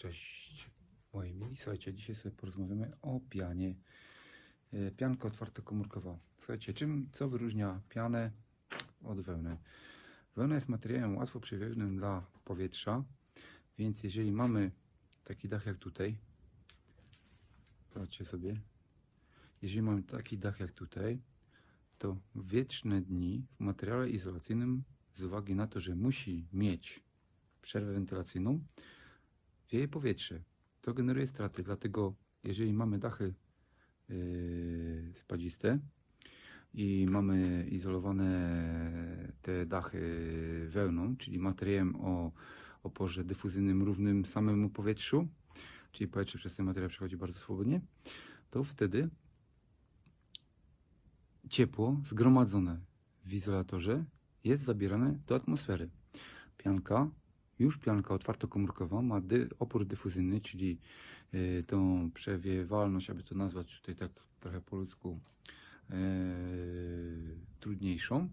Cześć moi mili, słuchajcie, dzisiaj sobie porozmawiamy o pianie. E, Pianka otwartokomórkowa. Słuchajcie, czym, co wyróżnia pianę od wełny? Wełna jest materiałem łatwo przewiewnym dla powietrza, więc jeżeli mamy taki dach jak tutaj, zobaczcie sobie, jeżeli mamy taki dach jak tutaj, to w wietrzne dni w materiale izolacyjnym z uwagi na to, że musi mieć przerwę wentylacyjną, wieje powietrze, co generuje straty. Dlatego, jeżeli mamy dachy yy, spadziste i mamy izolowane te dachy wełną, czyli materiałem o oporze dyfuzyjnym równym samemu powietrzu, czyli powietrze przez ten materiał przechodzi bardzo swobodnie, to wtedy ciepło zgromadzone w izolatorze jest zabierane do atmosfery. Pianka już pianka otwartokomórkowa ma dy, opór dyfuzyjny, czyli y, tą przewiewalność, aby to nazwać tutaj tak trochę po ludzku y, trudniejszą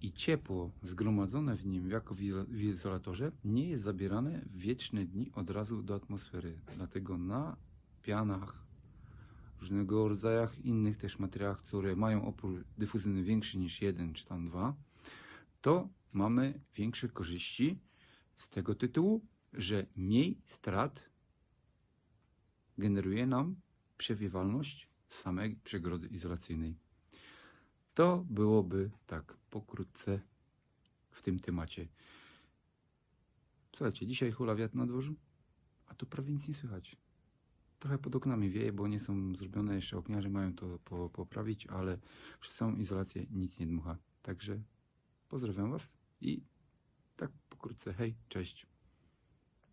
i ciepło zgromadzone w nim jako w izo- w izolatorze nie jest zabierane w wieczne dni od razu do atmosfery. Dlatego na pianach, różnego rodzajach innych też materiałach, które mają opór dyfuzyjny większy niż jeden czy tam dwa, to mamy większe korzyści z tego tytułu, że mniej strat generuje nam przewiewalność samej przegrody izolacyjnej. To byłoby tak pokrótce w tym temacie. Słuchajcie, dzisiaj hula wiatr na dworzu, a tu prawie nic nie słychać. Trochę pod oknami wieje, bo nie są zrobione jeszcze okniarze, mają to po, poprawić, ale przez całą izolację nic nie dmucha. Także pozdrawiam Was i pokrótce. Hej, cześć.